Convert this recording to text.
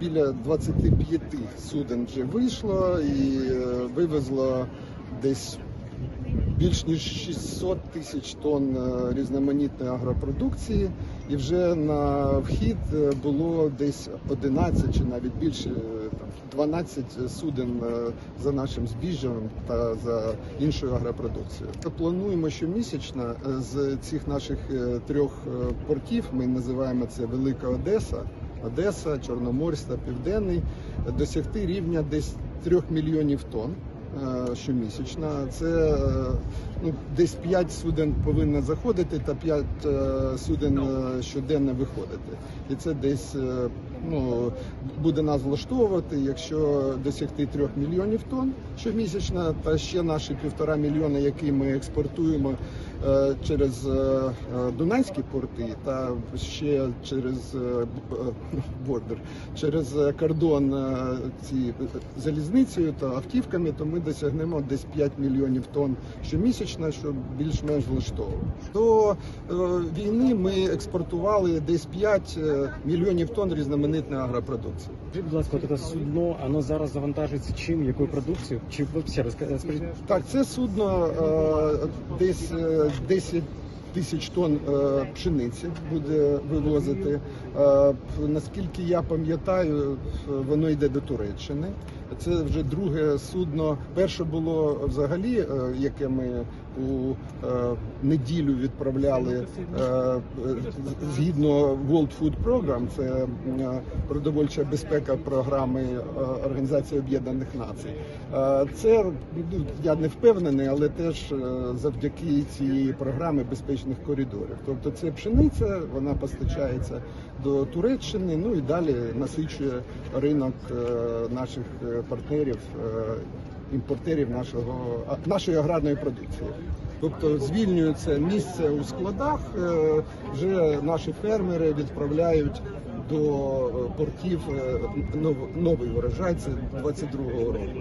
Біля 25 суден вже вийшло і е, вивезло десь більш ніж 600 тисяч тонн е, різноманітної агропродукції. І вже на вхід е, було десь 11 чи навіть більше е, 12 суден за нашим збіжжям та за іншою агропродукцією. Плануємо щомісячно з цих наших трьох портів. Ми називаємо це Велика Одеса. Одеса, Чорноморськ та Південний досягти рівня десь 3 мільйонів тонн Щомісячна, щомісячно. Це е, ну, десь 5 суден повинно заходити та 5 е, суден е, щоденно виходити. І це десь е, ну, буде нас влаштовувати, якщо досягти 3 мільйонів тонн щомісячно, та ще наші півтора мільйона, які ми експортуємо е, через е, е, Дунайські порти та ще через е, бордер, через кордон ці залізницею та автівками, то ми досягнемо десь 5 мільйонів тонн щомісячно, що більш-менш влаштовує. До війни ми експортували десь 5 е, мільйонів тонн різноманітної агропродукції. Скажіть, будь ласка, це судно, воно зараз завантажується чим, якою продукцією? Чи взагалі ще скажіть? Так, це судно е, десь е, 10 тисяч тонн е, пшениці буде вивозити. Е, наскільки я пам'ятаю, е, воно йде до Туреччини. Це вже друге судно. Перше було взагалі, яке ми у неділю відправляли згідно World Food Program, це продовольча безпека програми Організації Об'єднаних Націй. Це ну, я не впевнений, але теж завдяки цієї програми безпечних коридорів. Тобто це пшениця, вона постачається до Туреччини, ну і далі насичує ринок е, наших е, партнерів. е, Імпортерів нашого нашої аграрної продукції, тобто звільнюється місце у складах. Вже наші фермери відправляють до портів новий урожай. Це 22-го року.